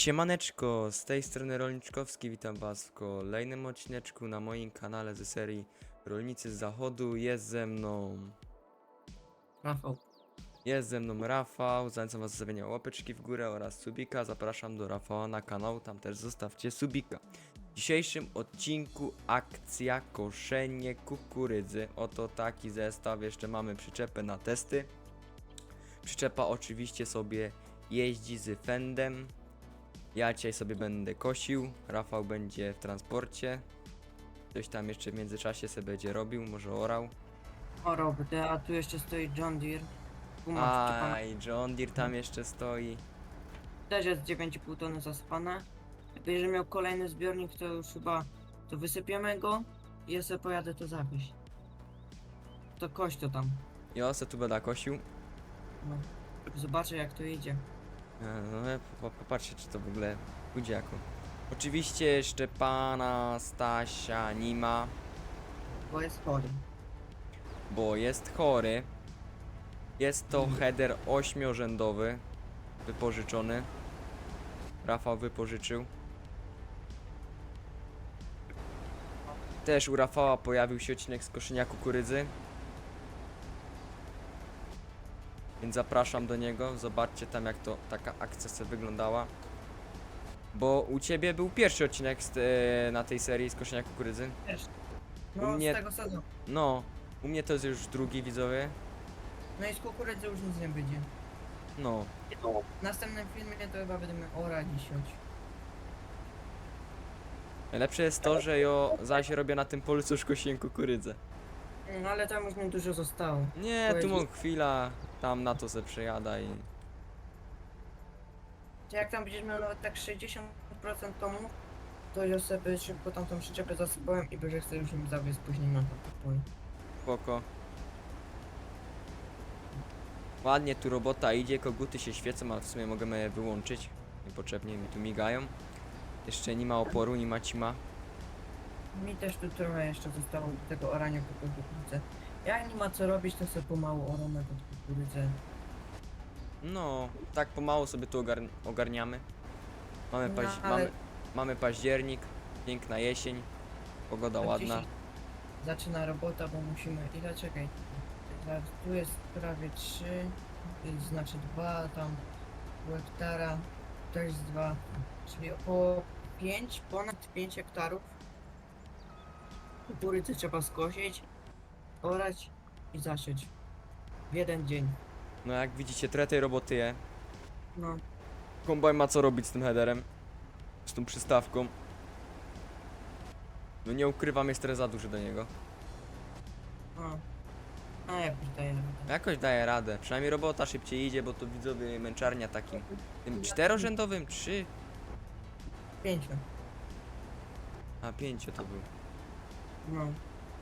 Siemaneczko, z tej strony Rolniczkowski, witam was w kolejnym odcineczku na moim kanale ze serii Rolnicy z Zachodu. Jest ze mną, Rafał. jest ze mną Rafał, zachęcam was do zostawienia łapeczki w górę oraz subika. Zapraszam do Rafała na kanał, tam też zostawcie subika. W dzisiejszym odcinku akcja koszenie kukurydzy. Oto taki zestaw, jeszcze mamy przyczepę na testy. Przyczepa oczywiście sobie jeździ z fendem. Ja dzisiaj sobie będę kosił, Rafał będzie w transporcie. Coś tam jeszcze w międzyczasie sobie będzie robił, może orał. O a tu jeszcze stoi John Deere. Przyczepa. Aj, John Deere tam jeszcze stoi. Też jest 9,5 tony zasypane. Jak będzie miał kolejny zbiornik, to już chyba to wysypiemy go i ja sobie pojadę to zawieźć. To kość to tam. Ja se tu będę kosił. No. Zobaczę jak to idzie. E, No, po- popatrzcie, czy to w ogóle pójdzie jako. Oczywiście jeszcze pana Stasia nie ma, Bo jest chory. bo jest chory. Jest to header ośmiorzędowy, wypożyczony. Rafał wypożyczył. Też u Rafała pojawił się odcinek z koszenia kukurydzy. Więc zapraszam do niego, zobaczcie tam jak to taka akcja sobie wyglądała. Bo u ciebie był pierwszy odcinek z, e, na tej serii z koszenia kukurydzy. No U mnie- z tego sezonu. No, u mnie to jest już drugi widzowie. No i z kukurydzy już nic nie będzie. No, W następnym filmie to chyba będziemy orać i siąść. Najlepsze jest to, że ja zaś robię na tym polu, co już kosiłem kukurydzę. No ale tam już nie dużo zostało. Nie, tu mam chwila, tam na to se przejada i... Czy jak tam będziesz miał nawet tak 60% tomów, to ja sobie szybko tam tą przyczepę zasypałem i będzie chcę już nim zawiec później na to pole. Spoko. Ładnie tu robota idzie, koguty się świecą, ale w sumie możemy je wyłączyć. Niepotrzebnie mi tu migają. Jeszcze nie ma oporu, nie ma cima. Mi też tu trochę jeszcze zostało do tego orania po kukurydze. Jak nie ma co robić, to sobie pomału oramy pod kukurydzę. No, tak pomału sobie tu ogar ogarniamy. Mamy, No, paź ale- mamy, mamy październik, piękna jesień, pogoda ładna. dzisiaj Zaczyna robota, bo musimy... Ile czekaj? Zaraz, Tu jest prawie 3, y, znaczy 2, tam pół hektara, też 2, czyli około 5, ponad 5 hektarów. Kukurydzy trzeba skosić, orać i zasiać. W jeden dzień. No jak widzicie, trochę tej roboty je. No, Kombajn ma co robić z tym headerem. Z tą przystawką. No nie ukrywam, jest trochę za duży do niego. no. A jakoś daje radę. Jakoś daje radę. Przynajmniej robota szybciej idzie, bo to widzowie męczarnia takim. Tym czterorzędowym, trzy. Pięciu. A pięcio to był. No.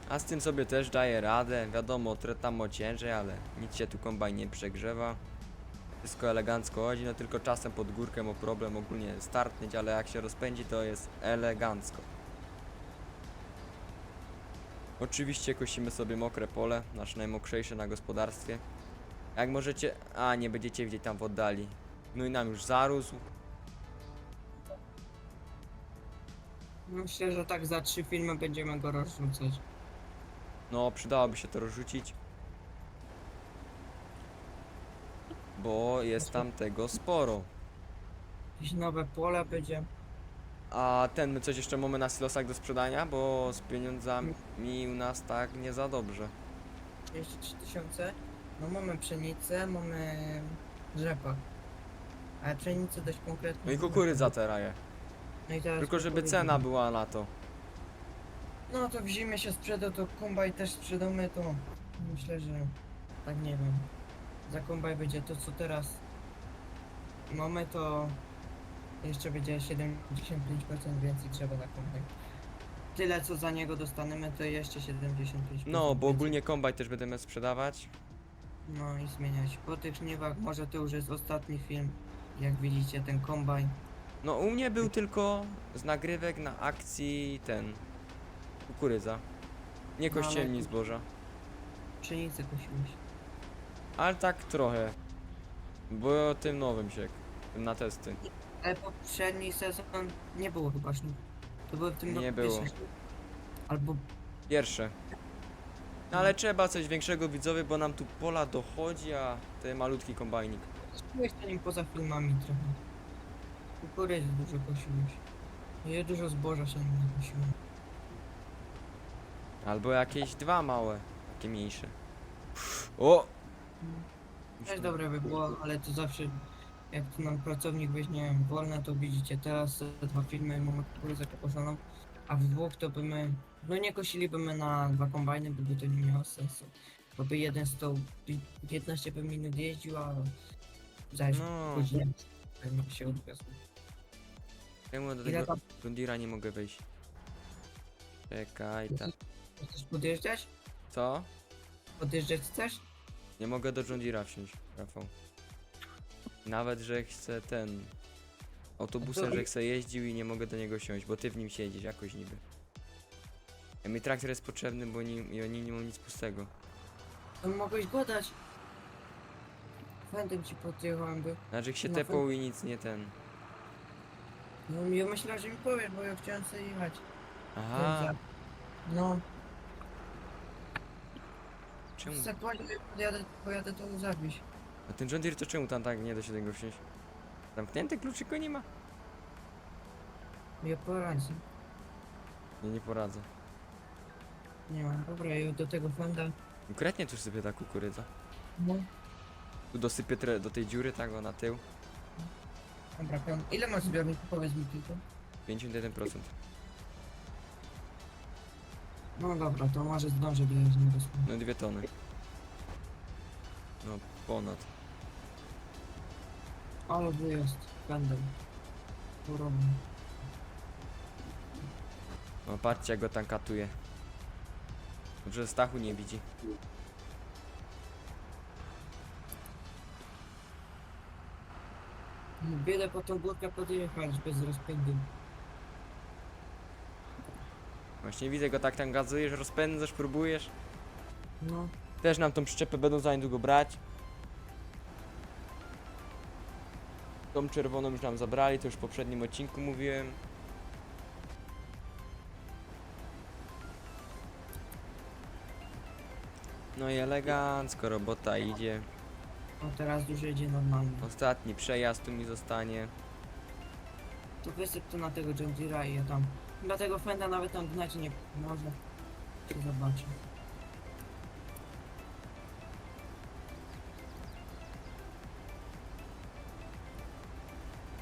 A z tym sobie też daje radę. Wiadomo, trochę tam o ciężej, ale nic się tu kombajn nie przegrzewa. Wszystko elegancko chodzi, no tylko czasem pod górkę ma problem ogólnie startnieć, ale jak się rozpędzi to jest elegancko. Oczywiście kosimy sobie mokre pole, nasze najmokrzejsze na gospodarstwie. Jak możecie... A, nie będziecie widzieć tam w oddali. No i nam już zarósł. Myślę, że tak za trzy filmy będziemy go rozrzucać. No, przydałoby się to rozrzucić. Bo jest tam tego sporo. Jakieś nowe pole będzie. A ten, my coś jeszcze mamy na silosach do sprzedania, bo z pieniądzami u nas tak nie za dobrze. Jeszcze 3000. No mamy pszenicę, mamy rzepak. Ale pszenicę dość konkretnie. No i kukurydza teraje. No i teraz Tylko żeby cena była na to. No to w zimie się sprzeda, to kombaj też sprzedamy, to myślę, że tak nie wiem. Za kombaj będzie to co teraz mamy, to jeszcze będzie 75% więcej trzeba na kombaj. Tyle co za niego dostaniemy, to jeszcze 75%. No, bo więcej. ogólnie kombaj też będziemy sprzedawać. No i zmieniać. Po tych żniwach może to już jest ostatni film. Jak widzicie ten kombajn. No, u mnie był tylko z nagrywek na akcji ten. Kukurydza. Nie No, ale- kościelni zboża. Pszenicę kosiłeś. Ale tak trochę. Bo tym nowym się Na testy. Ale poprzedni sezon nie było chyba śniegu. To były w tym Nie roku było. pierwsze. Albo Pierwsze. No ale trzeba coś większego widzowie, bo nam tu pola dochodzi, a ten malutki kombajnik. Byłeś na nim poza filmami trochę. Kukurydzy dużo kosiłeś. I dużo zboża się nakosiło. Albo jakieś dwa małe, takie mniejsze. O! Też dobre by było, ale to zawsze jak tu nam pracownik weźmie wolne, to widzicie teraz te dwa filmy mamy kukurydzę pokosaną, a w dwóch to by my, no nie kosilibyśmy na dwa kombajny, bo by to nie miało sensu. Bo by jeden stał 15 by minut jeździł, a zaś No. godzinę się odwiózł. Czemu do Ile tego tam nie mogę wejść? Czekaj, tak. chcesz podjeżdżać? Co? Podjeżdżać chcesz? Nie mogę do Rundira wsiąść, Rafał. Nawet, że chcę ten... Autobusem, to- że chcę jeździł i nie mogę do niego siąść, bo ty w nim siedzisz jakoś niby. A mi traktor jest potrzebny, bo ni i oni nie mam nic pustego. To mogłeś go dać. Fendem ci podjechałem by. Znaczy się No tepał i nic nie ten. No ja myślałem, że mi powiesz, bo ja chciałem sobie jechać. Aha, No, czemu? zakładnie pojadę, pojadę to zawieźć. A ten John Deere to czemu tam tak nie da się niego wsiąść? Zamknięty kluczyko nie ma? Ja poradzę. Nie, nie poradzę. Nie mam. Dobra, ja do tego fenda. Konkretnie tu sypie ta kukurydza. No. Tu dosypię tre- do tej dziury, tak o na tył. Dobra, pełno. Ile masz zbiorników? Powiedz mi tylko. 51%. No dobra, to może zdążę dojechać na. No dwie tony. No ponad. Ale wyjazd. Fendem. Porobny. No patrzcie jak go tam katuje. Dobrze, że Stachu nie widzi. Biedę po tą górkę podjechać bez rozpędu. Właśnie widzę go tak tam gazujesz, rozpędzasz, próbujesz. No. Też nam tą przyczepę będą za niedługo brać. Tą czerwoną już nam zabrali, to już w poprzednim odcinku mówiłem. No i elegancko, robota idzie. No teraz już jedzie normalnie. Ostatni przejazd tu mi zostanie. To wysyp to na tego John Deere'a i ja tam. Dlatego Fenda nawet tam gnać nie może. Się zobaczy.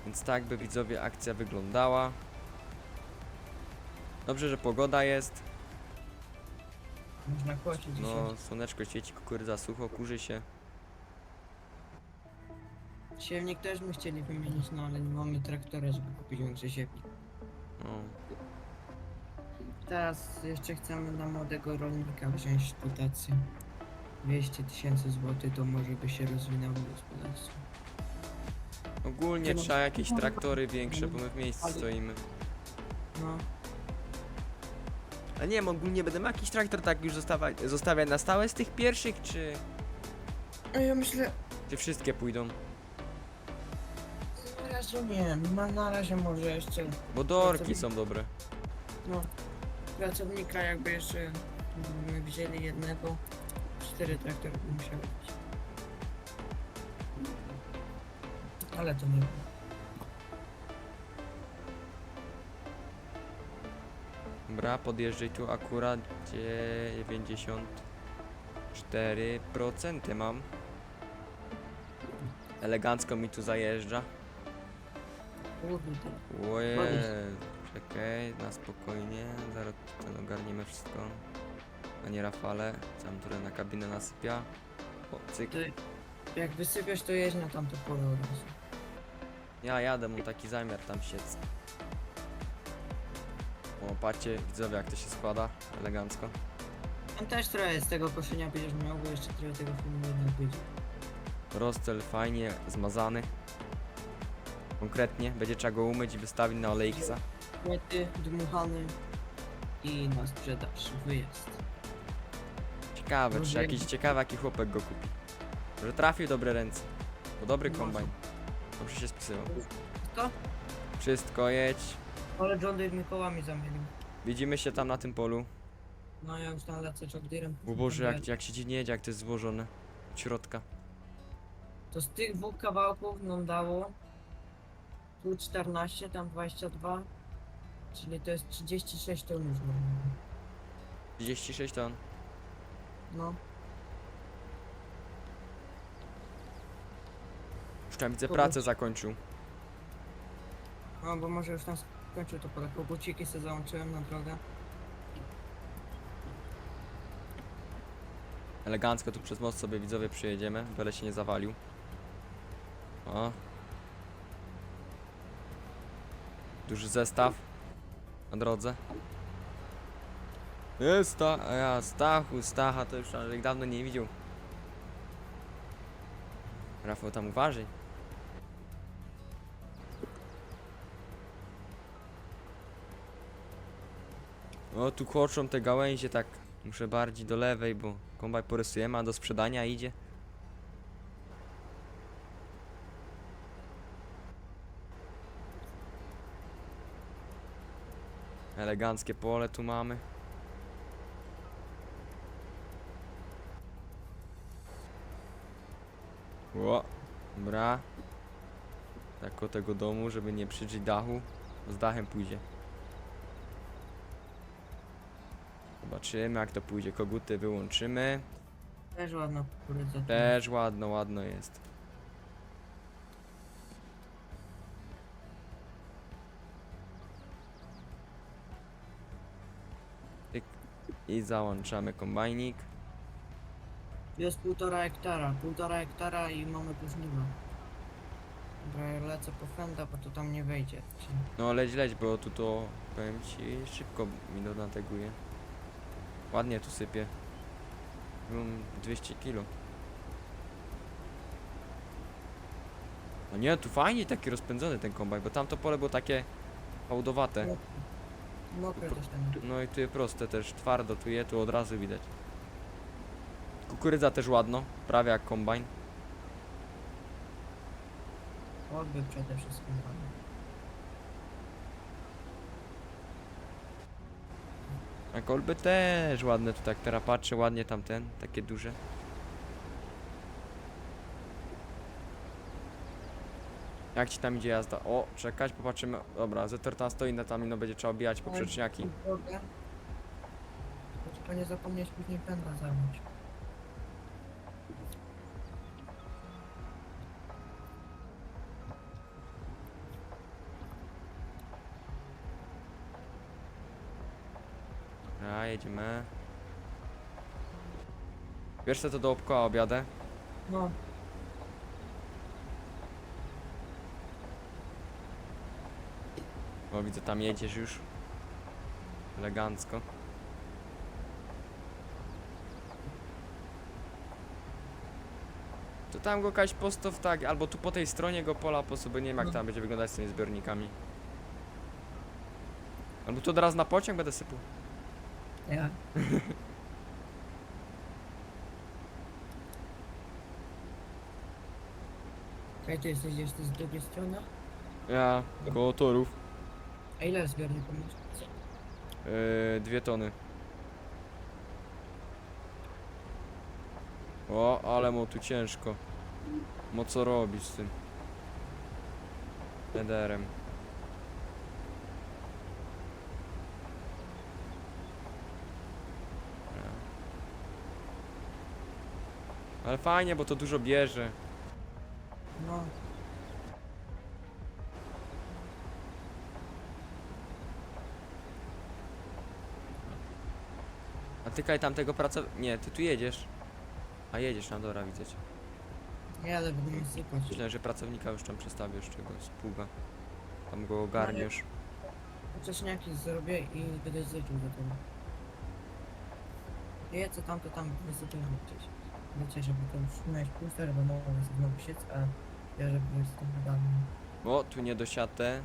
Więc tak by widzowie akcja wyglądała. Dobrze, że pogoda jest. Można kłosić No, słoneczko świeci, kukurydza sucho, kurzy się. Siewnik też my chcieli wymienić, no ale nie mamy traktora, żeby kupić większy siewnik. No. Teraz jeszcze chcemy na młodego rolnika wziąć dotację. 200 tysięcy złotych to może by się rozwinęło gospodarstwo. Ogólnie No. trzeba jakieś traktory większe, bo my w miejscu stoimy. No, A nie wiem, ogólnie będę miał jakiś traktor tak już zostawiać, zostawiać na stałe z tych pierwszych, czy, a ja myślę, czy wszystkie pójdą? Na razie nie, na, razie może jeszcze, Bo dorki są dobre. no, pracownika jakby jeszcze mm, wzięli jednego, cztery traktory by musiały być. Ale to nie. Dobra, podjeżdżaj tu akurat 94% mam. Elegancko mi tu zajeżdża. Kurde. Oje, Ładnie. czekaj, na spokojnie, zaraz ten ogarniemy wszystko. Panie Rafale, sam tutaj na kabinę nasypia. O, cyk. Ty, jak wysypiesz to jeźdź na tamto pole od razu. Ja jadę, mam taki zamiar tam siec. O, patrzcie, widzowie jak to się składa, elegancko. Tam też trochę z tego koszenia będziesz miał, bo jeszcze trochę tego filmu jednak będzie. Rozcel fajnie zmazany. Konkretnie, będzie trzeba go umyć i wystawić na olejksa. Płyty, dmuchany i na sprzedaż, wyjazd. Ciekawe, Może czy jak- jakiś ciekawy jaki chłopek go kupi. Że trafił w dobre ręce. Bo dobry Może. kombajn. Dobrze się spisywał. To? Wszystko, jedź. Ale John Deere mi kołami zamienił. Widzimy się tam na tym polu. No ja już tam lecę John Deere'em. O Boże, jak, jak się jedzie, jak to jest złożone. Od środka. To z tych dwóch kawałków nam dało tu 14, tam 22, czyli to jest 36 ton już. mam. 36 ton. No, Już tam widzę pracę zakończył. no bo może już tam skończył to pole. Koguciki sobie załączyłem na drogę. Elegancko tu przez most sobie widzowie przyjedziemy, byle się nie zawalił. O. Duży zestaw na drodze. Jest a ja Stachu, Stacha to już ale dawno nie widział. Rafał tam uważaj. O tu koczą te gałęzie tak Muszę bardziej do lewej, bo kombaj porysujemy, a do sprzedania idzie. Eleganckie pole tu mamy. O, dobra. Tak o tego domu, żeby nie przydrzeć dachu. Z dachem pójdzie. Zobaczymy jak to pójdzie. Koguty wyłączymy. Też kukurydza. Też ładno, ładno jest. I załączamy kombajnik. Jest półtora hektara, półtora hektara i mamy tu żniwa. Dobra, ja lecę po fenda, bo to tam nie wejdzie. No leć, leć, bo tu to powiem ci szybko mi donateguje. Ładnie tu sypie. Mam 200 kilo. No nie, tu fajnie taki rozpędzony ten kombajn, bo tamto pole było takie fałdowate. Mokre też tam. No i tu jest proste też, twardo tu je, tu od razu widać. Kukurydza też ładno, prawie jak kombajn. Odbyt przede wszystkim. ładny. A kolby też ładne tu tak teraz patrzę, ładnie tamten, takie duże. Jak ci tam idzie jazda? O, czekać, popatrzymy. Dobra, Zetor tam stoi na tam, no będzie trzeba obijać poprzeczniaki. Drogę. Tylko nie zapomnieć później pędza zamknąć. A, jedziemy. Wiesz co to do obkoła obiadę? No, O, widzę tam jedziesz już. Elegancko. To tam go kaś postaw tak, albo tu po tej stronie go pola po sobie, nie wiem jak No. tam będzie wyglądać z tymi zbiornikami. Albo to od razu na pociąg będę sypał. ja. Kaj ty jesteś jeszcze z drugiej strony? Ja, koło torów. A ile zbiorników masz? Yy, dwie tony. O, ale mu tu ciężko. Mo co robić z tym? Lederem. Ale fajnie, bo to dużo bierze. No, A ty kaj tamtego pracownika... Nie, ty tu jedziesz. A jedziesz, no dobra, widzę cię. nie, ale będziemy sypać. Myślałem, że pracownika już tam przestawisz czegoś z pługa. Tam go ogarniesz. Wcześniaki zrobię i będę zliczył do tego. Je co tam, to tam wysypiam gdzieś. Wiecie, żeby to już miałeś puste, żeby mogło znowu siec, a ja żeby tym wydany. O, tu nie dosiatę.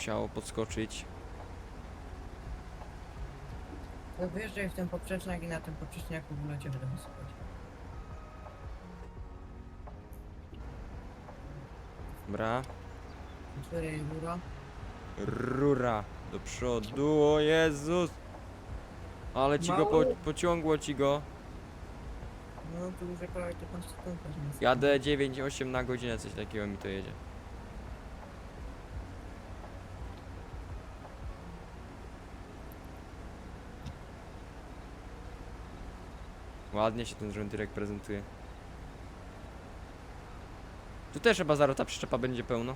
Musiało podskoczyć. To wjeżdżaj w ten poprzeczniak i na tym poprzeczniaku w locie będę wysypać. Dobra. Otwieraj rura. Rura do przodu, o Jezus! Ale ci go po, Mało. pociągło ci go. No tu już jakąś 15 sekund pewnie. Jadę 9-8 na godzinę, coś takiego mi to jedzie. Ładnie się ten żołnierek prezentuje. Tu też chyba zaraz ta przyczepa będzie pełno.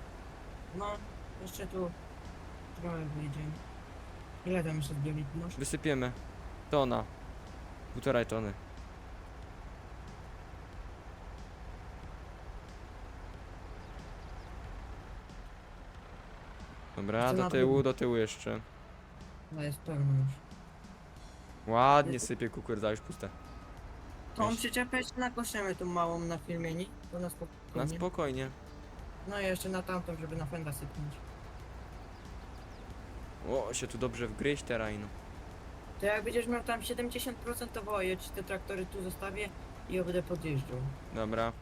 No, jeszcze tu trochę wyjdzie. Ile tam jeszcze zbiornik masz? Wysypiemy. Tona. Półtorej tony. Dobra, do na tyłu, dół? do tyłu jeszcze. No jest pełno już. Ładnie sypie kukurydza, już puste. Tą Weź. przyczepę jeszcze nakoszymy tą małą na filmie, nie? To na spokojnie. Na spokojnie. No i jeszcze na tamtą, żeby na fenda sypnąć. O, się tu dobrze wgryźć teraz no. To jak będziesz miał tam 70% to woje, ci te traktory tu zostawię i ja będę podjeżdżał. Dobra.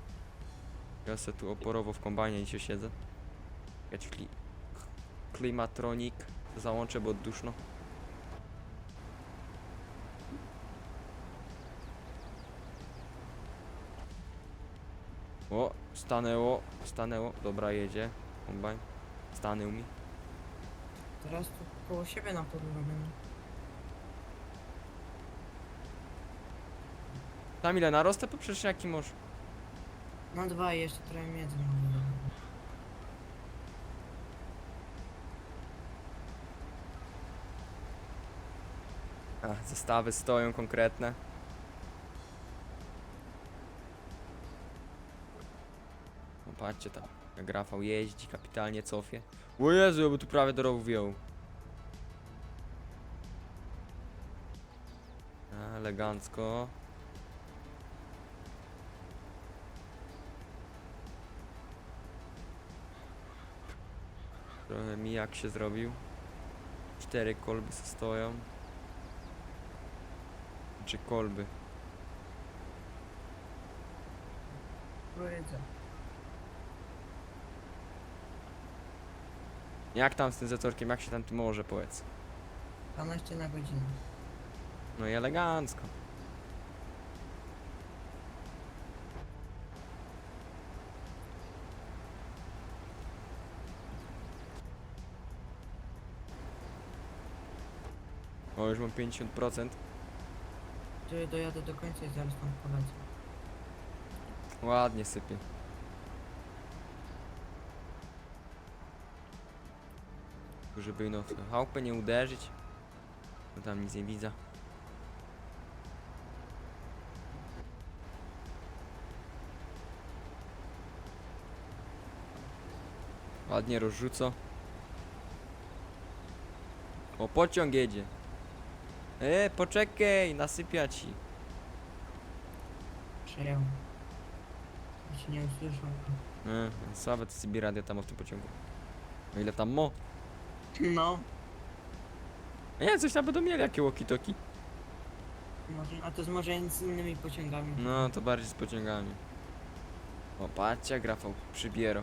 Ja se tu oporowo w kombajnie dzisiaj siedzę. Jakaś kli... Klimatronik. Załączę, bo duszno. O, stanęło, stanęło. Dobra, jedzie. Kombajn. Stanął mi. Teraz tu koło siebie na robimy. Tam ile narostę? Po przecież jaki może. No dwa i jeszcze trochę mamy. Ach, zestawy stoją konkretne. Patrzcie tam, jak Rafał jeździ, kapitalnie cofie. O Jezu, ja by tu prawie do rowu wziął. Elegancko. Trochę mijak się zrobił. Cztery kolby stoją. Czy kolby? Powiedzę. Jak tam z tym zatorkiem, jak się tam tu może powiedz? 12 na godzinę. No i elegancko. O, już mam 50%. Tu dojadę do końca i zaraz tam polecę. Ładnie sypie. Żeby no w chałupę nie uderzyć. Bo tam nic nie widzę. Ładnie rozrzuco. O, pociąg jedzie. E, poczekaj, nasypia ci. Przejął. Ja nie usłyszał. E, słabe to sobie radio tam w tym pociągu. O ile tam mo? No. Nie, coś tam będą mieli, jakie walkie-talkie. Może, a to z może z innymi pociągami. No, to bardziej z pociągami. O, patrzcie, jak Rafał przybiero.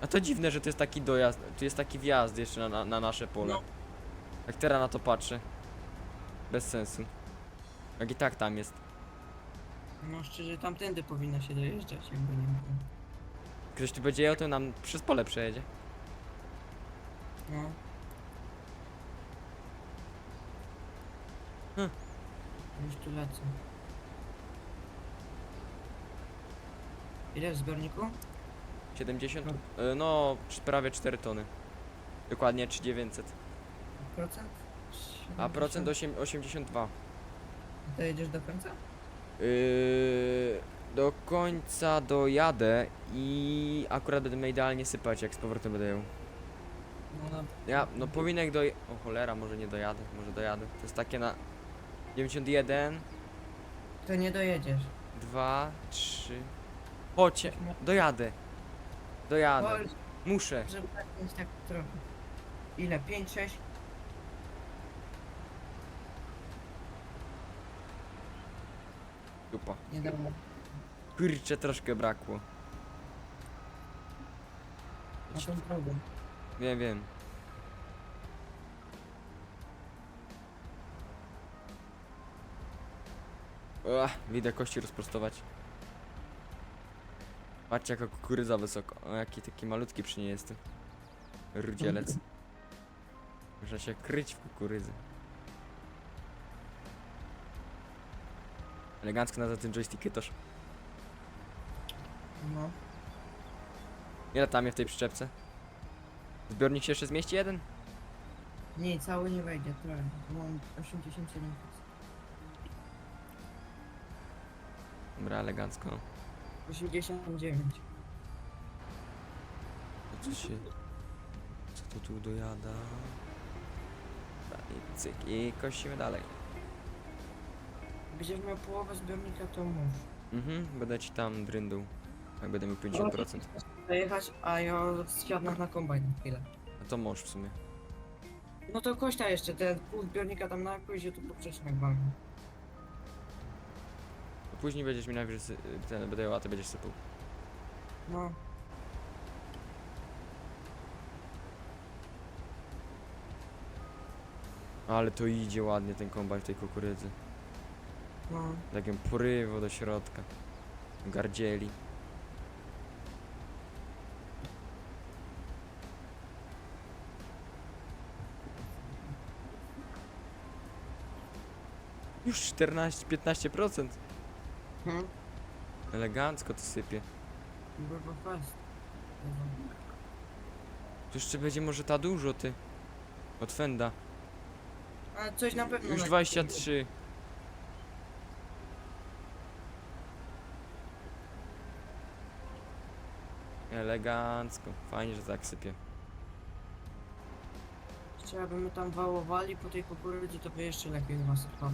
A to dziwne, że to jest taki dojazd, tu jest taki wjazd jeszcze na, na, na nasze pole. No. Jak teraz na to patrzę. Bez sensu. Jak i tak tam jest. No szczerze, tamtędy powinno się dojeżdżać, jakby nie było. Ktoś tu będzie jechał, to nam przez pole przejedzie. No. Hm. Już tu lecę. Ile w zbiorniku? 70? E, No, prawie 4 tony. Dokładnie 3900. Procent? A procent 8, 82. Dojedziesz do końca? Yy, do końca dojadę i akurat będę miał idealnie sypać, jak z powrotem będę ją. No, Ja, no powinienem doj... O cholera, może nie dojadę, może dojadę. To jest takie na 91, to nie dojedziesz. 2, 3... Chodźcie, dojadę. Dojadę. Muszę. żeby tak tak trochę. Ile? 5, 6? Dupa. Nie dam. Kurczę, troszkę brakło. Na ten problem. Wiem, wiem. Ua, widzę kości rozprostować. Patrzcie jaka kukurydza wysoko. O, jaki taki malutki przy niej jestem. Rudzielec. Można się kryć w kukurydzy. Elegancko na ten joystick też. No. Ile tam jest w tej przyczepce? Zbiornik się jeszcze zmieści jeden? Nie, cały nie wejdzie, trochę. bo Mam 87 Dobra, elegancko. 89. To co się... Co to tu dojada? Dobra, I cyk, i kościmy dalej. Będziesz miał połowę zbiornika, to mów. Mhm, będę ci tam dryndł. Jak będę miał 50%. Zajechać, a ja zsiadnę na kombajn na chwilę. A to możesz w sumie. No to kośta jeszcze, te pół zbiornika tam na pójdzie tu poprzecznek walny. To później będziesz mi najwyżej sy- ten będę ją, a ty będziesz sypał. No. Ale to idzie ładnie ten kombaj w tej kukurydzy. No. Takim porywo do środka. Gardzieli. Już 14-15%. Hmm? Elegancko to sypie. Było fast. Tu jeszcze będzie może ta dużo ty. Od Fenda. Ale coś na pewno Już na- 23. Elegancko. Fajnie, że tak sypie. Jeszcze jakbyśmy tam wałowali po tej kukurydzy, to by jeszcze lepiej chyba sypało.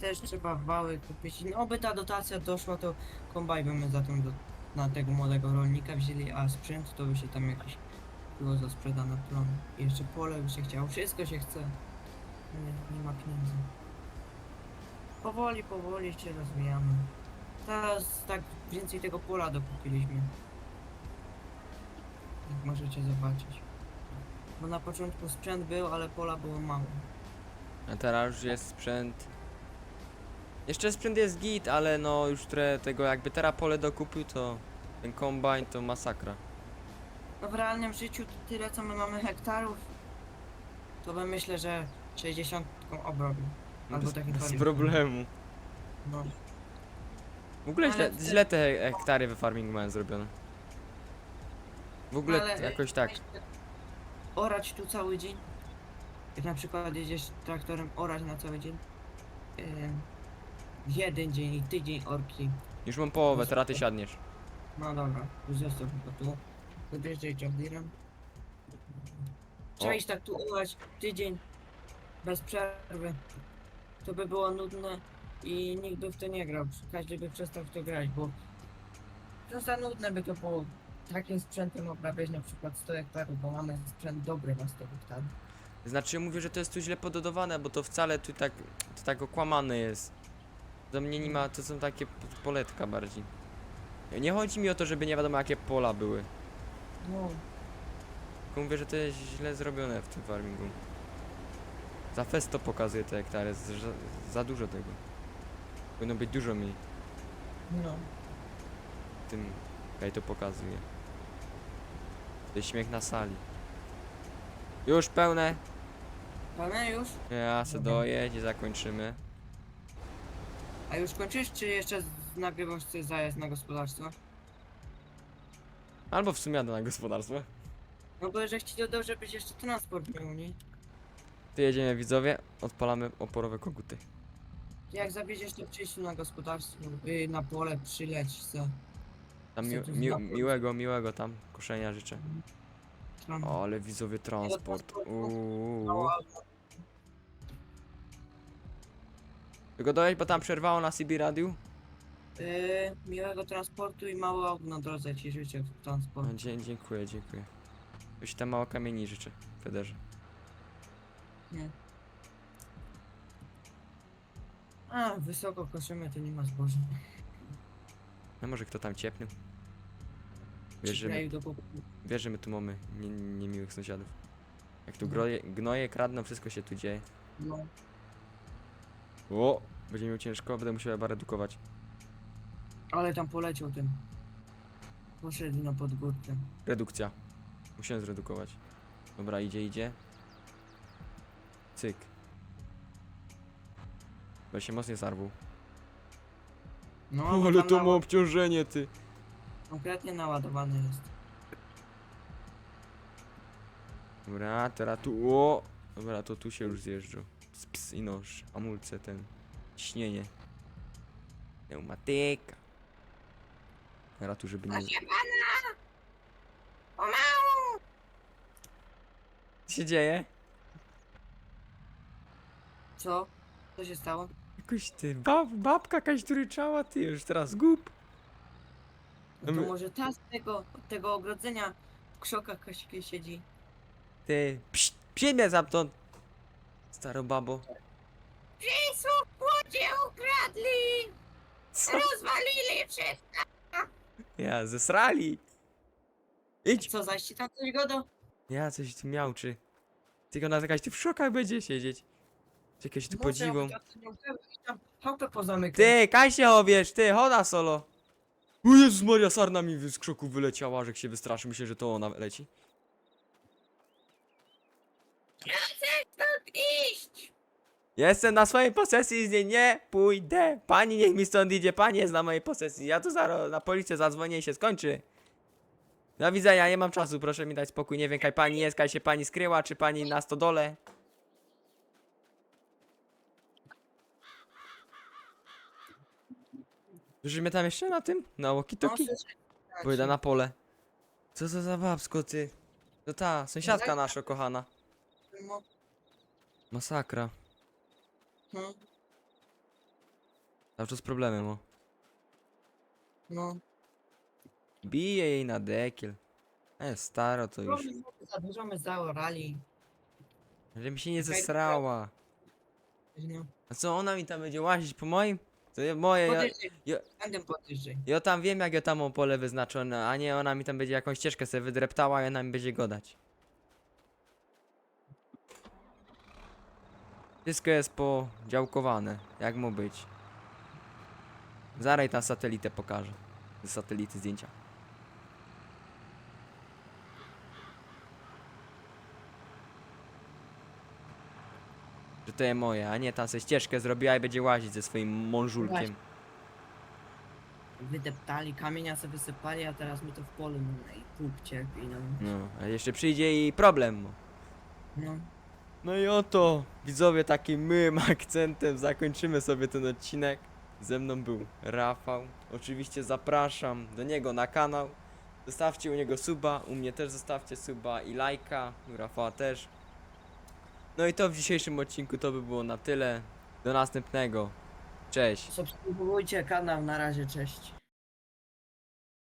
Też trzeba wały kupić. No by ta dotacja doszła, to kombaj byśmy za tym do, na tego młodego rolnika wzięli, a sprzęt to by się tam jakieś było za sprzedane plon. Jeszcze pole by się chciało, wszystko się chce. Nie, nie ma pieniędzy. Powoli, powoli się rozwijamy. Teraz tak więcej tego pola dokupiliśmy. Jak możecie zobaczyć. Bo na początku sprzęt był, ale pola było mało. A teraz już jest sprzęt. Jeszcze sprzęt jest git, ale no już tre, tego jakby teraz pole dokupił, to ten kombajn to masakra. No w realnym życiu to tyle co my mamy hektarów, to bym myślę, że 60 obrobił. No Albo bez, bez problemu. No. W ogóle źle, źle te he- hektary we farmingu mają zrobione. W ogóle Ale- jakoś tak. Orać tu cały dzień. Jak na przykład jedziesz traktorem orać na cały dzień. Ym, jeden dzień i tydzień orki. Już mam połowę, teraz ty siadniesz. No dobra, już zostaw go tu. Podjeżdżaj Jobdirem. Trzeba O. iść tak tu orać tydzień bez przerwy. To by było nudne i nikt by w to nie grał. Każdy by przestał w to grać, bo to za nudne by to było. Takim sprzętem obrabiać na przykład 100 hektarów, bo mamy sprzęt dobry na 100 hektarów. Znaczy mówię, że to jest tu źle pododowane, bo to wcale tu tak, to tak okłamane jest. Do mnie nie ma, to są takie poletka bardziej. Nie chodzi mi o to, żeby nie wiadomo jakie pola były. No, Tylko mówię, że to jest źle zrobione w tym farmingu. Za fest to pokazuje te hektary, za, za dużo tego. Powinno być dużo mniej. no. tym kaj to pokazuje. To jest śmiech na sali. Już pełne. Pane już? Ja se dojedź i zakończymy. A już kończysz, czy jeszcze z- nagrywasz coś zajazd na gospodarstwo? Albo w sumie jadę na gospodarstwo. No bo że ci dodał, żebyś jeszcze transport miał, nie? Tu jedziemy widzowie, odpalamy oporowe koguty. Jak zabierzesz to przyjść na gospodarstwo, yy, na pole, przyleć se. Tam mi, Co mi, za- miłego, miłego tam koszenia życzę. Tam. O, ale widzowie transport. Uuu. No, Tylko dojedź, bo tam przerwało na CB radiu. Yy, miłego transportu i mało aut na drodze ci życzę w No, transport. dzie dziękuję, dziękuję. Już tam mało kamieni życzę, Federze. Nie. A, wysoko koszymy, to nie ma zboża. No może kto tam ciepnął? Wiesz, że my, do popu. wiesz, że my tu mamy nie- niemiłych sąsiadów. Jak tu groje, gnoje kradną, wszystko się tu dzieje. No. O! Będzie miał ciężko, będę musiał chyba redukować. Ale tam poleciał ten. Poszedł na podgórkę. Redukcja. Musiałem zredukować. Dobra, idzie, idzie. Cyk. Bo się mocnie zarwał. No, O, bo ale tam to ma obciążenie, ty. Konkretnie naładowany jest. Dobra, teraz tu. O! Dobra, to tu się już zjeżdżą. Ps i noż. Amulce ten. Ciśnienie. Pneumatyka. Teraz tu, żeby nie. Proszę! Pomału! Co się dzieje? Co? Co się stało? Jakoś ty. Bab, babka jakaś tu ryczała, ty już teraz głup. No to może ta z tego, od tego ogrodzenia w krzokach Kaśki siedzi. Ty. Psz, przyjmie zamtąd. Staro babo. Jezu, łodzie ukradli! Co? Rozwalili wszystko! Ja, zesrali. Idź. Co, zaś ci tam coś godo? Ja, coś tu miałczy. Tylko ona jakaś tu w szokach będzie siedzieć. Czekaj, się tu podziwą. Tam Ty, kaj się chowiesz, ty, choda solo. O Jezus Maria, sarna mi z krzoku wyleciała, że się wystraszy. Myślę, że to ona leci. Chcę stąd iść! Jestem na swojej posesji, z niej nie pójdę. Pani niech mi stąd idzie, pani jest na mojej posesji. Ja tu zaraz na policję zadzwonię i się skończy. Do widzenia, nie mam czasu, proszę mi dać spokój. Nie wiem, kaj pani jest, kaj się pani skryła, czy pani na stodole. Słyszymy tam jeszcze na tym? Na walkie-talkie? Pójdę na pole. Co to za babsko, ty? To ta, sąsiadka nasza kochana. No, Masakra. no, Cały czas problemem, o. no. Bije jej na dekiel. E, staro to już. Za dużo my zaorali. Że mi się nie zesrała. No. A co ona mi tam będzie łazić po moim? To ja, moje, ja, ja- Będę ja tam wiem jak ja tam mam pole wyznaczone, a nie ona mi tam będzie jakąś ścieżkę sobie wydreptała i ona mi będzie godać. Wszystko jest podziałkowane, jak ma być. Zaraz na satelitę pokażę. Z satelity zdjęcia. Jest moje, a nie tam sobie ścieżkę zrobiła i będzie łazić ze swoim mążulkiem. Wydeptali, kamienia sobie wysypali, a teraz my to w polu mamy i pół cierpi, no. No, a jeszcze przyjdzie i problem. No. No i oto, widzowie, takim małym akcentem zakończymy sobie ten odcinek. Ze mną był Rafał. Oczywiście zapraszam do niego na kanał. Zostawcie u niego suba, u mnie też zostawcie suba i lajka, u Rafała też. No i to w dzisiejszym odcinku to by było na tyle. Do następnego. Cześć. Subskrybujcie kanał, na razie, cześć.